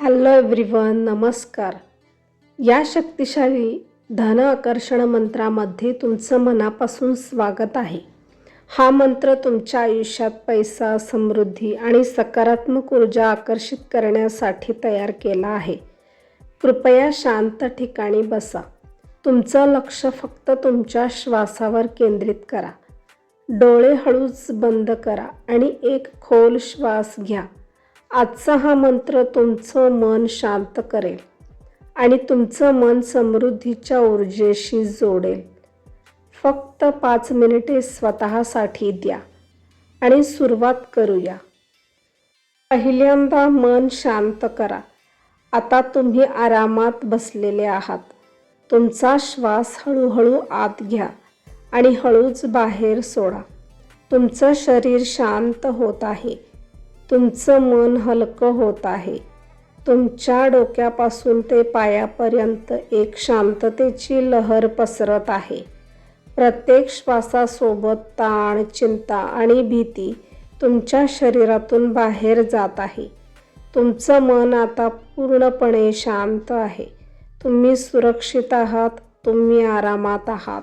Hello everyone नमस्कार. या शक्तिशाली धन आकर्षण मंत्रामध्ये तुमचं मनापासून स्वागत आहे. हा मंत्र तुमच्या आयुष्यात पैसा समृद्धी आणि सकारात्मक ऊर्जा आकर्षित करण्यासाठी तयार केला आहे. कृपया शांत ठिकाणी बसा. तुमचं लक्ष फक्त तुमच्या श्वासावर केंद्रित करा. डोळे हळूच बंद करा आणि एक खोल श्वास घ्या. आजचा हा मंत्र तुमचं मन शांत करेल आणि तुमचं मन समृद्धीच्या ऊर्जेशी जोडेल. फक्त पाच मिनिटे स्वतःसाठी द्या आणि सुरुवात करूया. पहिल्यांदा मन शांत करा. आता तुम्ही आरामात बसलेले आहात. तुमचा श्वास हळूहळू आत घ्या आणि हळूच बाहेर सोडा. तुमचं शरीर शांत होत आहे. तुमचं मन हलकं होत आहे. तुमच्या डोक्यापासून ते पायापर्यंत एक शांततेची लहर पसरत आहे. प्रत्येक श्वासासोबत ताण चिंता आणि भीती तुमच्या शरीरातून बाहेर जात आहे. तुमचं मन आता पूर्णपणे शांत आहे. तुम्ही सुरक्षित आहात तुम्ही आरामात आहात.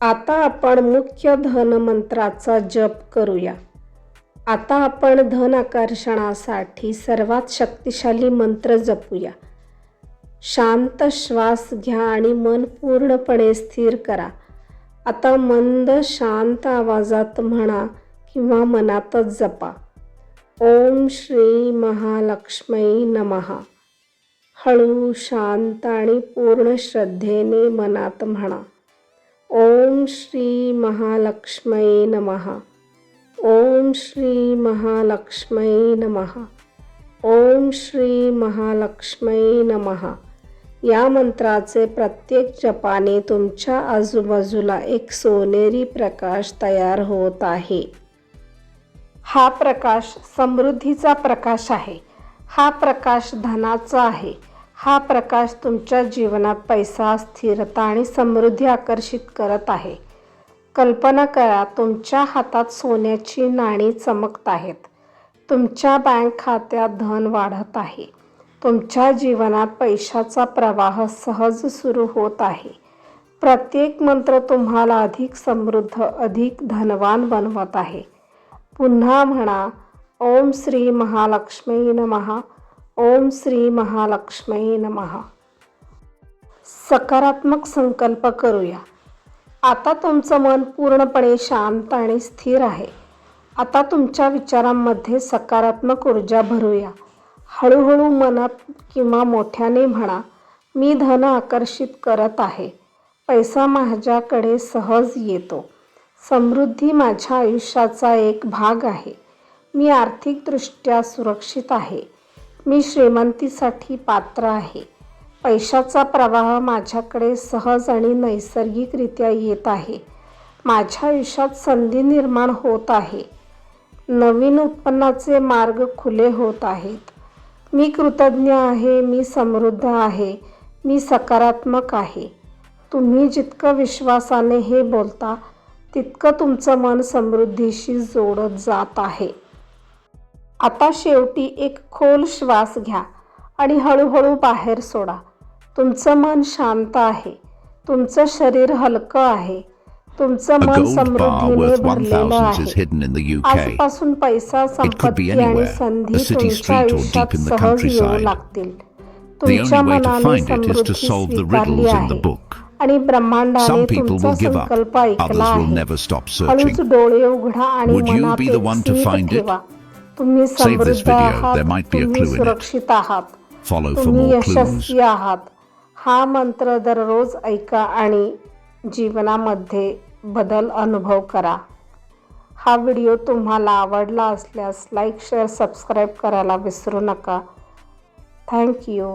आता आपण मुख्य धन मंत्राचा जप करूया. आता आपण धन आकर्षणासाठी सर्वात शक्तिशाली मंत्र जपूया. शांत श्वास घ्या आणि मन पूर्णपणे स्थिर करा. आता मंद शांत आवाजात म्हणा किंवा मनातच जपा. ओम श्री महालक्ष्मी नमहा हळू शांत आणि पूर्ण श्रद्धेने मनात म्हणा. ओम श्री महालक्ष्मी नमहा ओम श्री महालक्ष्मी नम। ओम श्री महालक्ष्मी नम। या मंत्राचे प्रत्येक जपाने तुमच्या आजूबाजूला एक सोनेरी प्रकाश तयार होत आहे। हा प्रकाश समृद्धीचा प्रकाश आहे। हा प्रकाश धनाचा आहे। हा प्रकाश तुमच्या जीवनात पैसा स्थिरता आणि समृद्धी आकर्षित करत आहे। कल्पना करा तुमच्या हातात सोन्याची नाणी चमकत आहेत. तुमच्या बँक खात्यात धन वाढत आहे. तुमच्या जीवनात पैशाचा प्रवाह सहज सुरू होत आहे. प्रत्येक मंत्र तुम्हाला अधिक समृद्ध अधिक धनवान बनवत आहे. पुन्हा म्हणा ओम श्री महालक्ष्मी नमहा ओम श्री महालक्ष्मी नमहा सकारात्मक संकल्प करूया. आता तुमचं मन पूर्णपणे शांत आणि स्थिर आहे. आता तुमच्या विचारांमध्ये सकारात्मक ऊर्जा भरूया. हळूहळू मनात किंवा मोठ्याने म्हणा मी धन आकर्षित करत आहे. पैसा माझ्याकडे सहज येतो. समृद्धी माझ्या आयुष्याचा एक भाग आहे. मी आर्थिकदृष्ट्या सुरक्षित आहे. मी श्रीमंतीसाठी पात्र आहे. पैशाचा प्रवाह माझ्याकडे सहज आणि नैसर्गिकरित्या येत आहे. माझ्या आयुष्यात संधी निर्माण होत आहे. नवीन उत्पन्नाचे मार्ग खुले होत आहेत. मी कृतज्ञ आहे मी समृद्ध आहे मी सकारात्मक आहे. तुम्ही जितकं विश्वासाने हे बोलता तितकं तुमचं मन समृद्धीशी जोडत जात आहे. आता शेवटी एक खोल श्वास घ्या आणि हळूहळू बाहेर सोडा. तुमचं मन शांत आहे. तुमचं शरीर हलकं आहे. तुमचं मन समृद्धीने भरलेलं आहे. आजपासून पैसा संपत्ती आणि संधी तुमच्या आयुष्यात सहज येऊ लागतील. तुमच्या मनाने समृद्धी विचारली आहे. आणि ब्रह्मांडाने तुमचा संकल्प ऐकला आहे. आणिच डोळे उघडा आणि समृद्ध आहात. तुम्ही सुरक्षित आहात. तुम्ही यशस्वी आहात. हा मंत्र दररोज ऐका आणि जीवनामध्ये बदल अनुभव करा. हा व्हिडिओ तुम्हाला आवडला असल्यास लाईक शेअर सबस्क्राईब करायला विसरू नका. थँक्यू